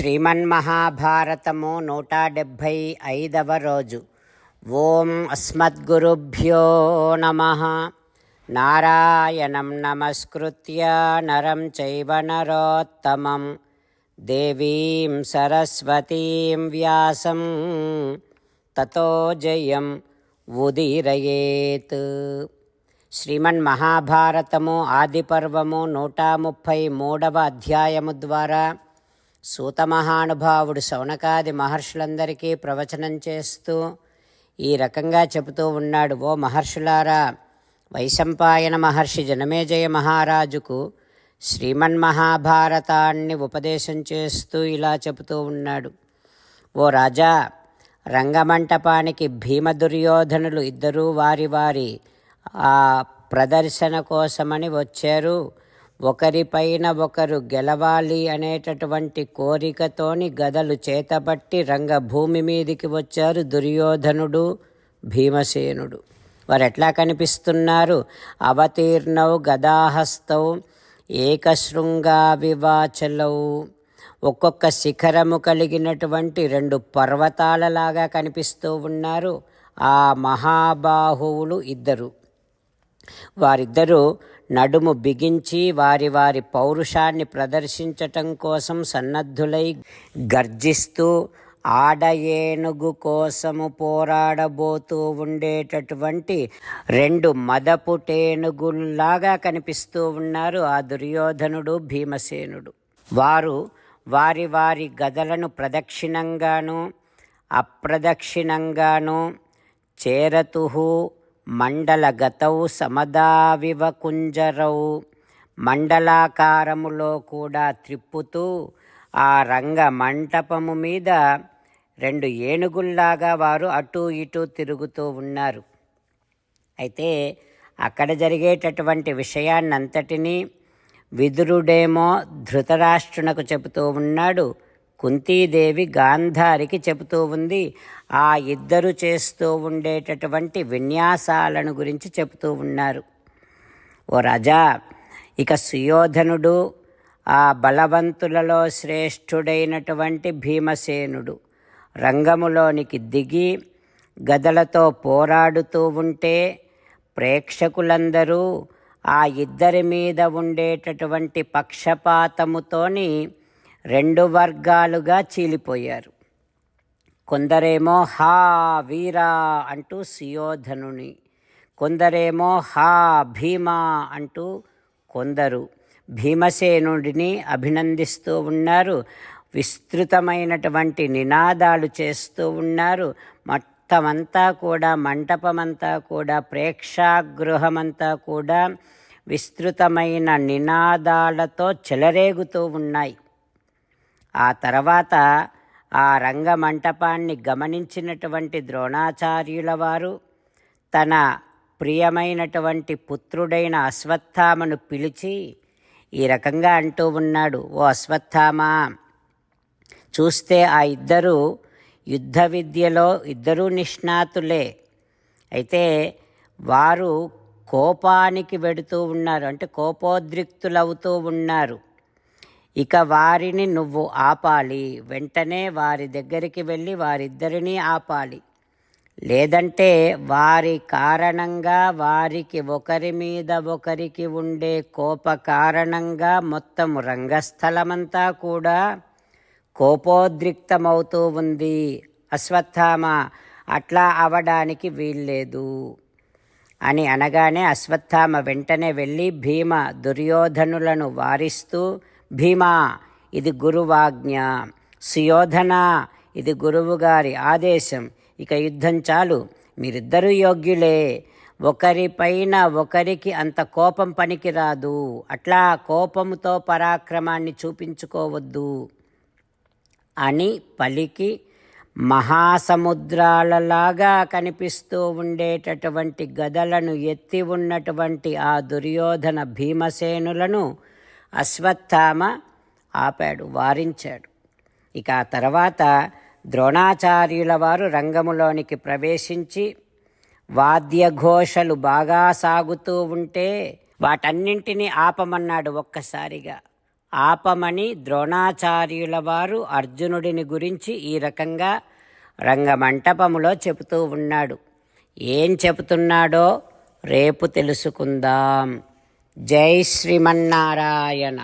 శ్రీమన్మహాభారతము నూట డెబ్భై ఐదవ రోజు. ఓం అస్మద్గురుభ్యో నమ. నారాయణం నమస్కృత్య నరం చైవ నరోత్తమం. దేవీం సరస్వతీం వ్యాసం. తతో జయం ఉదీరయేత్. శ్రీమన్ మహాభారతము ఆదిపర్వము నూట ముప్పై మూడవ అధ్యాయము ద్వారా సూత మహానుభావుడు శౌనకాది మహర్షులందరికీ ప్రవచనం చేస్తూ ఈ రకంగా చెబుతూ ఉన్నాడు ఓ మహర్షులారా వైశంపాయన మహర్షి జనమేజయ మహారాజుకు శ్రీమన్ మహాభారతాన్ని ఉపదేశం చేస్తూ ఇలా చెబుతూ ఉన్నాడు. ఓ రాజా రంగమంటపానికి భీమ దుర్యోధనులు ఇద్దరూ వారి వారి ఆ ప్రదర్శన కోసమని వచ్చారు. ఒకరిపైన ఒకరు గెలవాలి అనేటటువంటి కోరికతోని గదలు చేతబట్టి రంగభూమి మీదికి వచ్చారు దుర్యోధనుడు భీమసేనుడు. వారు ఎట్లా కనిపిస్తున్నారు? అవతీర్ణౌ గదాహస్తౌ ఏకశృంగా వివాచలౌ. ఒక్కొక్క శిఖరము కలిగినటువంటి రెండు పర్వతాలలాగా కనిపిస్తూ ఉన్నారు. ఆ మహాబాహువులు ఇద్దరు. వారిద్దరూ నడుము బిగించి వారి వారి పౌరుషాన్ని ప్రదర్శించటం కోసం సన్నద్ధులై గర్జిస్తూ ఆడ ఏనుగు కోసము పోరాడబోతూ ఉండేటటువంటి రెండు మదపుటేనుగుల్లాగా కనిపిస్తూ ఉన్నారు ఆ దుర్యోధనుడు భీమసేనుడు. వారు వారి వారి గదలను ప్రదక్షిణంగాను అప్రదక్షిణంగాను చేరతుహు మండలగతౌ సమదావివ కుంజరౌ మండలాకారములో కూడా త్రిప్పుతూ ఆ రంగ మంటపము మీద రెండు ఏనుగుల్లాగా వారు అటు ఇటు తిరుగుతూ ఉన్నారు. అయితే అక్కడ జరిగేటటువంటి విషయాన్నంతటినీ విదురుడేమో ధృతరాష్ట్రునకు చెబుతూ ఉన్నాడు. కుంతీదేవి గాంధారికి చెబుతూ ఉంది ఆ ఇద్దరు చేస్తూ ఉండేటటువంటి విన్యాసాలను గురించి చెబుతూ ఉన్నారు. ఓ రాజా ఇక సుయోధనుడు ఆ బలవంతులలో శ్రేష్ఠుడైనటువంటి భీమసేనుడు రంగములోనికి దిగి గదలతో పోరాడుతూ ఉంటే ప్రేక్షకులందరూ ఆ ఇద్దరి మీద ఉండేటటువంటి పక్షపాతముతోని రెండు వర్గాలుగా చీలిపోయారు. కొందరేమో హా వీరా అంటూ సుయోధనుని కొందరేమో హా భీమా అంటూ కొందరు భీమసేనుడిని అభినందిస్తూ ఉన్నారు. విస్తృతమైనటువంటి నినాదాలు చేస్తూ ఉన్నారు. మొత్తమంతా కూడా మంటపమంతా కూడా ప్రేక్షాగృహమంతా కూడా విస్తృతమైన నినాదాలతో చెలరేగుతూ ఉన్నాయి. ఆ తర్వాత ఆ రంగమంటపాన్ని గమనించినటువంటి ద్రోణాచార్యుల వారు తన ప్రియమైనటువంటి పుత్రుడైన అశ్వత్థామను పిలిచి ఈ రకంగా అంటూ ఉన్నాడు ఓ అశ్వత్థామ చూస్తే ఆ ఇద్దరు యుద్ధ విద్యలో ఇద్దరూ నిష్ణాతులే. అయితే వారు కోపానికి వెడుతూ ఉన్నారు అంటే కోపోద్రిక్తులవుతూ ఉన్నారు. ఇక వారిని నువ్వు ఆపాలి. వెంటనే వారి దగ్గరికి వెళ్ళి వారిద్దరినీ ఆపాలి. లేదంటే వారి కారణంగా వారికి ఒకరి మీద ఒకరికి ఉండే కోప కారణంగా మొత్తం రంగస్థలమంతా కూడా కోపోద్రిక్తమవుతూ ఉంది. అశ్వత్థామ అట్లా అవడానికి వీల్లేదు అని అనగానే అశ్వత్థామ వెంటనే వెళ్ళి భీమ దుర్యోధనులను వారిస్తూ భీమా ఇది గురువాజ్ఞ. సుయోధన ఇది గురువుగారి ఆదేశం. ఇక యుద్ధం చాలు. మీరిద్దరూ యోగ్యులే. ఒకరిపైన ఒకరికి అంత కోపం పనికిరాదు. అట్లా కోపముతో పరాక్రమాన్ని చూపించుకోవద్దు. అని పలికి మహాసముద్రాలలాగా కనిపిస్తూ ఉండేటటువంటి గదలను ఎత్తి ఉన్నటువంటి ఆ దుర్యోధన భీమసేనులను అశ్వత్థామ ఆపాడు వారించాడు. ఇక ఆ తర్వాత ద్రోణాచార్యుల వారు రంగములోనికి ప్రవేశించి వాద్యఘోషలు బాగా సాగుతూ ఉంటే వాటన్నింటినీ ఆపమన్నాడు ఒక్కసారిగా. ఆపమని ద్రోణాచార్యుల వారు అర్జునుడిని గురించి ఈ రకంగా రంగమంటపములో చెబుతూ ఉన్నాడు. ఏం చెబుతున్నాడో రేపు తెలుసుకుందాం. జై శ్రీమన్నారాయణ.